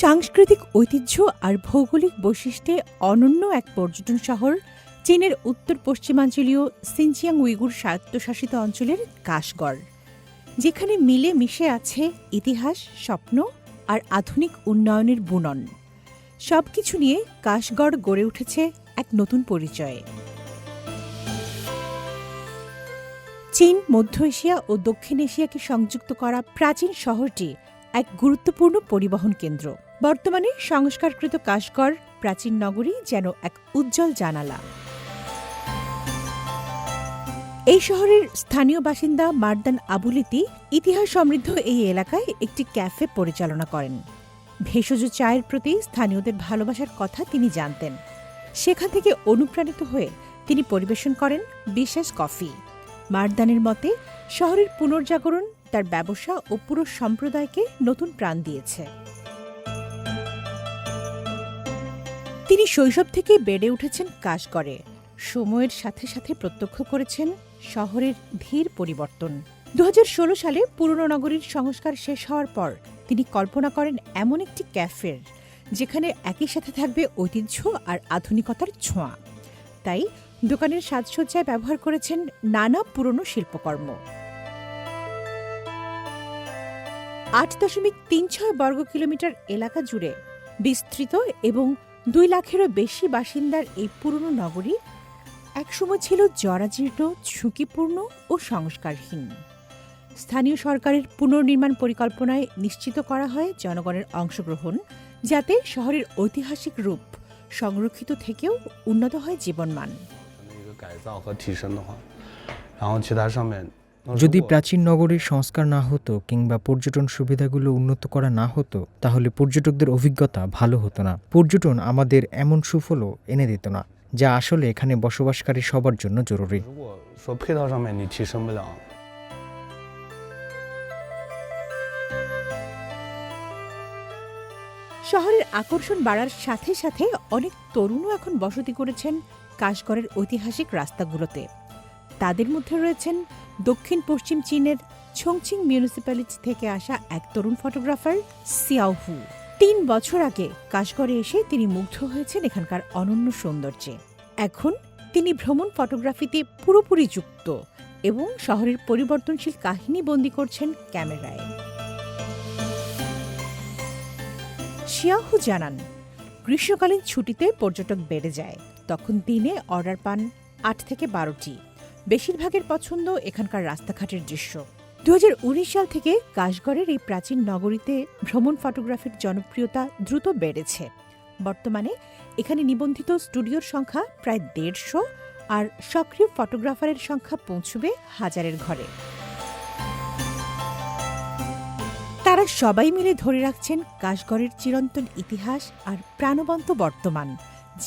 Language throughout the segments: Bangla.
সাংস্কৃতিক ঐতিহ্য আর ভৌগোলিক বৈশিষ্ট্যে অনন্য এক পর্যটন শহর, চীনের উত্তর পশ্চিমাঞ্চলীয় সিনচিয়াং উইগুর স্বায়ত্তশাসিত অঞ্চলের কাশগড়, যেখানে মিলে মিশে আছে ইতিহাস, স্বপ্ন আর আধুনিক উন্নয়নের বুনন। সব কিছু নিয়ে কাশগড় গড়ে উঠেছে এক নতুন পরিচয়ে। চীন, মধ্য এশিয়া ও দক্ষিণ এশিয়াকে সংযুক্ত করা প্রাচীন শহরটি এক গুরুত্বপূর্ণ পরিবহন কেন্দ্র। বর্তমানে সংস্কারকৃত কাশগড়, প্রাচীন নগরী যেন এক উজ্জ্বল জানালা। এই শহরের স্থানীয় বাসিন্দা মার্দান আবুলিতি ইতিহাস সমৃদ্ধ এই এলাকায় একটি ক্যাফে পরিচালনা করেন। ভেষজ চায়ের প্রতি স্থানীয়দের ভালোবাসার কথা তিনি জানতেন। সেখান থেকে অনুপ্রাণিত হয়ে তিনি পরিবেশন করেন বিশেষ কফি। মারদানের মতে, শহরের পুনর্জাগরণ তার ব্যবসা ও পুরো সম্প্রদায়কে নতুন প্রাণ দিয়েছে। তিনি শৈশব থেকে বেড়ে উঠেছেন কাশগড়ে। সময়ের সাথে সাথে প্রত্যক্ষ করেছেন শহরের ধীর পরিবর্তন। দু সালে পুরনো নগরীর সংস্কার শেষ হওয়ার পর তিনি কল্পনা করেন এমন একটি ক্যাফের যেখানে একই সাথে থাকবে ঐতিহ্য আর আধুনিকতার ছোঁয়া। তাই দোকানের সাজসজ্জায় ব্যবহার করেছেন নানা পুরনো শিল্পকর্ম। আট দশমিক তিন ছয় বর্গ কিলোমিটার এলাকা জুড়ে বিস্তৃত এবং দুই লাখেরও বেশি বাসিন্দার এই পুরনো নগরী একসময় ছিল জরাজীর্ণ, ঝুঁকিপূর্ণ ও সংস্কারহীন। স্থানীয় সরকারের পুনর্নির্মাণ পরিকল্পনায় নিশ্চিত করা হয় জনগণের অংশগ্রহণ যাতে শহরের ঐতিহাসিক রূপ সংরক্ষিত থেকেও উন্নত হয় জীবনমান। যদি প্রাচীন নগরীর সংস্কার না হতো কিংবা পর্যটন সুবিধাগুলো উন্নত করা না হতো তাহলে পর্যটকদের অভিজ্ঞতা ভালো হতো না। পর্যটন আমাদের এমন সুফলও এনে দিত না যা আসলে এখানে বসবাসকারী সবার জন্য জরুরি। শহরের আকর্ষণ বাড়ার সাথে সাথে অনেক তরুণও এখন বসতি করেছেন কাশগড়ের ঐতিহাসিক রাস্তাগুলোতে। তাদের মধ্যে রয়েছেন দক্ষিণ পশ্চিম চীনের ছংচিং মিউনিসিপ্যালিটি থেকে আসা এক তরুণ ফটোগ্রাফার, সিয়াওহু। তিন বছর আগে কাশগড়ে এসে তিনি মুগ্ধ হয়েছেন এখানকার অনন্য সৌন্দর্যে। এখন তিনি ভ্রমণ ফটোগ্রাফিতে পুরোপুরি যুক্ত এবং শহরের পরিবর্তনশীল কাহিনী বন্দী করছেন ক্যামেরায়। শিয়াহু জানান, গ্রীষ্মকালীন ছুটিতে পর্যটক বেড়ে যায়। তখন দিনে অর্ডার পান আট থেকে বারোটি। বেশিরভাগের পছন্দ এখানকার রাস্তাঘাটের দৃশ্য। দু হাজার উনিশ সাল থেকে কাশগড়ের এই প্রাচীন নগরীতে ভ্রমণ ফটোগ্রাফির জনপ্রিয়তা দ্রুত বেড়েছে। বর্তমানে এখানে নিবন্ধিত স্টুডিওর সংখ্যা প্রায় দেড়শো আর সক্রিয় ফটোগ্রাফারের সংখ্যা পৌঁছবে হাজারের ঘরে। তারা সবাই মিলে ধরে রাখছেন কাশগড়ের চিরন্তন ইতিহাস আর প্রাণবন্ত বর্তমান,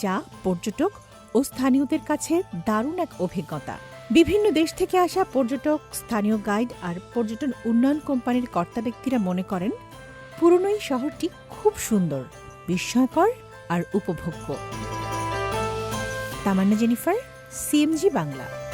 যা পর্যটক ও স্থানীয়দের কাছে দারুণ এক অভিজ্ঞতা। বিভিন্ন দেশ থেকে আসা পর্যটক, স্থানীয় গাইড আর পর্যটন উন্নয়ন কোম্পানির কর্তা ব্যক্তিরা মনে করেন, পুরনো এই শহরটি খুব সুন্দর, বিস্ময়কর আর উপভোগ্য। Tamanna Jennifer, CMG Bangla.